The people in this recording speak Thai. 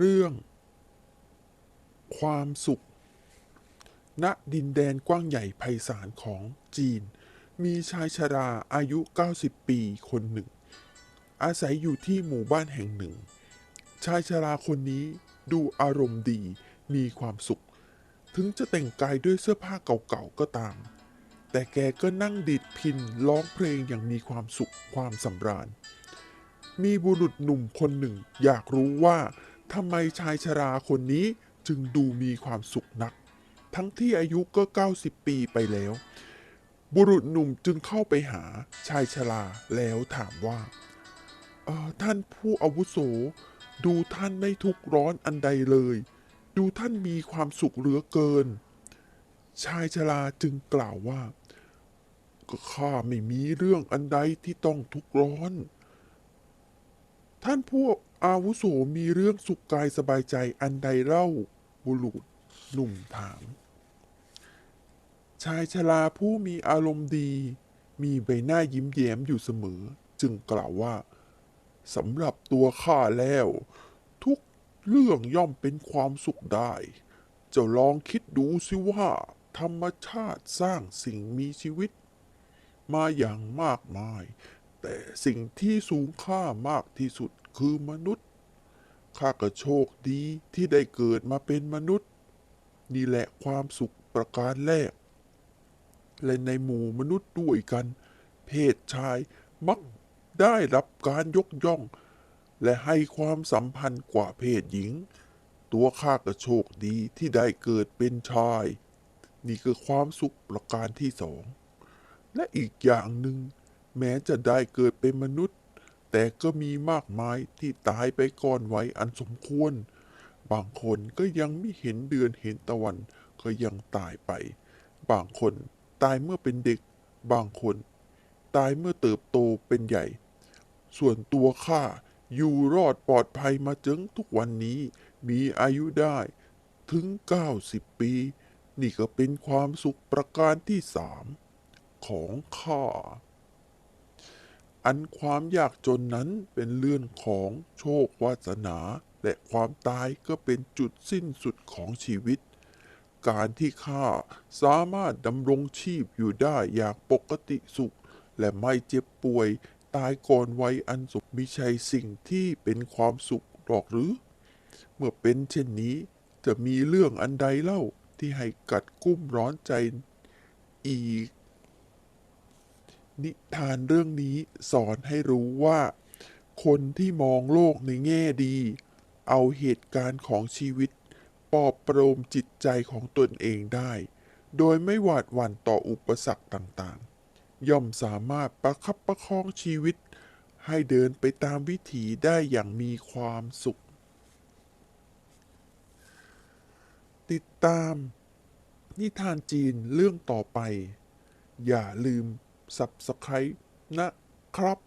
เรื่อง ความสุข ณ ดินแดนกว้างใหญ่ไพศาลของจีน มีชายชราอายุ 90 ปีคนหนึ่ง อาศัยอยู่ที่หมู่บ้านแห่งหนึ่ง ชายชราคนนี้ดูอารมณ์ดีมีความสุข ถึงจะแต่งกายด้วยเสื้อผ้าเก่าๆก็ตาม แต่แกก็นั่งดีดพินร้องเพลงอย่างมีความสุขความสำราญมีบุรุษหนุ่มคนหนึ่งอยากรู้ว่า ทำไมชายชราคนนี้จึงดูมีความสุขนัก ทั้งที่อายุก็ 90 ปีไปแล้ว บุรุษหนุ่มจึงเข้าไปหาชายชราแล้วถามว่าออท่านผู้อาวุโส ดูท่านไม่ทุกร้อนอันใดเลย ดูท่านมีความสุขเหลือเกิน ชายชราจึงกล่าวว่าก็ข้าไม่มีเรื่องอันใดที่ต้องทุกร้อน ท่านผู้อาวุโสมีเรื่องสุขกายสบายใจอันใดเล่าบุรุษหนุ่มถาม ชายชราผู้มีอารมณ์ดี มีใบหน้ายิ้มแย้มอยู่เสมอ จึงกล่าวว่าสำหรับตัวข้าแล้ว ทุกเรื่องย่อมเป็นความสุขได้ เจ้าลองคิดดูสิว่า ธรรมชาติสร้างสิ่งมีชีวิต มาอย่างมากมาย แต่สิ่งที่สูงค่ามากที่สุดคือมนุษย์ ข้าก็โชคดีที่ได้เกิดมาเป็นมนุษย์ นี่แหละความสุขประการแรก และในหมู่มนุษย์ด้วยกัน เพศชายมักได้รับการยกย่อง และให้ความสัมพันธ์กว่าเพศหญิง ตัวข้าก็โชคดีที่ได้เกิดเป็นชาย นี่คือความสุขประการที่สอง และอีกอย่างหนึ่ง แม้จะได้เกิดเป็นมนุษย์ แต่ก็มีมากมายที่ตายไปก่อนวัยอันสมควร บางคนก็ยังไม่เห็นเดือนเห็นตะวันก็ยังตายไป บางคนตายเมื่อเป็นเด็ก บางคน ตายเมื่อเติบโตเป็นใหญ่ ส่วนตัวข้าอยู่รอดปลอดภัยมาจนทุกวันนี้มีอายุได้ถึง 90 ปี นี่ก็เป็นความสุขประการที่สามของข้า อันความยากจนนั้นเป็นเรื่องของโชควาสนา และความตายก็เป็นจุดสิ้นสุดของชีวิต การที่ข้าสามารถดำรงชีพอยู่ได้อย่างปกติสุข และไม่เจ็บป่วยตายก่อนวัยอันสุขมิใช่สิ่งที่เป็นความสุขหรอกหรือ เมื่อเป็นเช่นนี้จะมีเรื่องอันใดเล่าที่ให้กัดกุ้มร้อนใจอีก นิทานเรื่องนี้สอนให้รู้ว่า คนที่มองโลกในแง่ดี เอาเหตุการณ์ของชีวิตปลอบประโลมจิตใจของตนเองได้ โดยไม่หวาดหวั่นต่ออุปสรรคต่างๆ ย่อมสามารถประคับประคองชีวิต ให้เดินไปตามวิถีได้อย่างมีความสุข ติดตาม นิทานจีนเรื่องต่อไป อย่าลืม Subscribe นะครับ